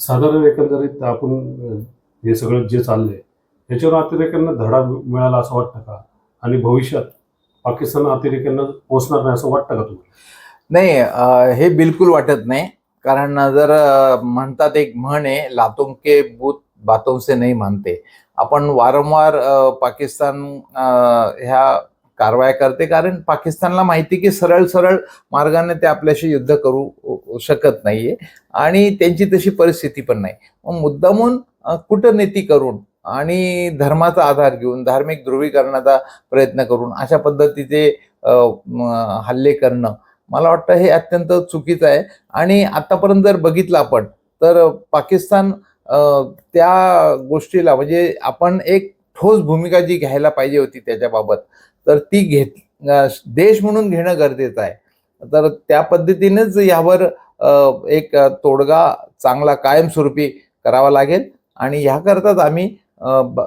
साधारण एकंदरीत आपण हे सगळं जे चाललंय याच्यावर अतिरेक्यांना धडा मिळाला असं वाटतं का? आणि भविष्यात पाकिस्तान अतिरेक्यांना पोचणार नाही असं वाटतं का तुम्हाला? नाही हे बिलकुल वाटत नाही. कारण जर म्हणतात एक म्हण आहे लातों के बूत बातों से नाही मानते. आपण वारंवार पाकिस्तान ह्या कारवाया करते कारण पाकिस्तानला माहिती की सरळ सरळ मार्गाने ते आपल्याशी युद्ध करू शकत नाहीये आणि त्यांची तशी परिस्थिती पण नाही. मग मुद्दामून कूटनीती करून आणि धर्माचा आधार घेऊन धार्मिक ध्रुवीकरणाचा प्रयत्न करून अशा पद्धतीचे हल्ले करणं मला वाटतं हे अत्यंत चुकीचं आहे. आणि आतापर्यंत जर बघितलं आपण तर पाकिस्तान त्या गोष्टीला म्हणजे आपण एक ठोस भूमिका जी घ्यायला पाहिजे होती त्याच्याबाबत तर ती घेत देश म्हणून घेणं गरजेचं आहे. तर त्या पद्धतीनेच यावर एक तोडगा चांगला कायमस्वरूपी करावा लागेल. आणि ह्याकरताच आम्ही ब-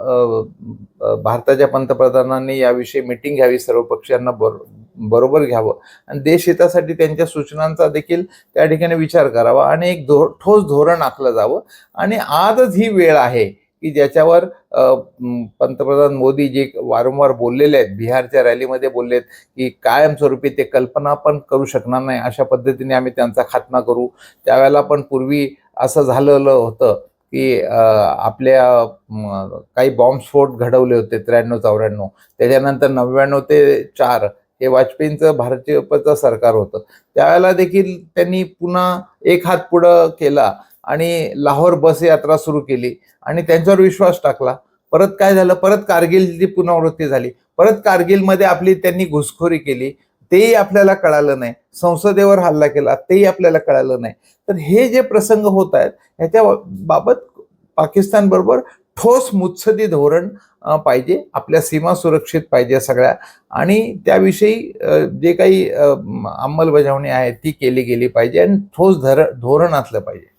भारताच्या पंतप्रधानांनी याविषयी मिटिंग घ्यावी सर्व पक्षांना बरो बरोबर घ्यावं. आणि देश हितासाठी त्यांच्या सूचनांचा देखील त्या ठिकाणी विचार करावा आणि एक धो ठोस धोरण आखलं जावं. आणि आजच ही वेळ आहे की ज्याच्यावर पंतप्रधान मोदी जे वारंवार बोललेले आहेत बिहारच्या रॅलीमध्ये बोललेत की कायमस्वरूपी ते कल्पना पण करू शकणार नाही अशा पद्धतीने आम्ही त्यांचा खात्मा करू. त्यावेळेला पण पूर्वी असं झालेलं होतं की आपल्या काही बॉम्बस्फोट घडवले होते त्र्याण्णव चौऱ्याण्णव. त्याच्यानंतर नव्याण्णव ते चार हे वाजपेयींचं भारतीयचं सरकार होतं. त्यावेळेला देखील त्यांनी पुन्हा एक हात पुढं केला. आणि लाहोर बस यात्रा सुरू केली आणि त्यांच्यावर विश्वास टाकला. परत काय झालं? परत कारगिलची पुनरावृत्ती झाली. परत कारगिलमध्ये आपली त्यांनी घुसखोरी केली. तेही आपल्याला कळालं नाही. संसदेवर हल्ला केला. तेही आपल्याला कळालं नाही. तर हे जे प्रसंग होत आहेत ह्याच्या बाबत पाकिस्तान बरोबर ठोस मुत्सदी धोरण पाहिजे. आपल्या सीमा सुरक्षित पाहिजे सगळ्या. आणि त्याविषयी जे काही अंमलबजावणी आहे ती केली गेली पाहिजे. आणि ठोस धर धोरण असलं पाहिजे.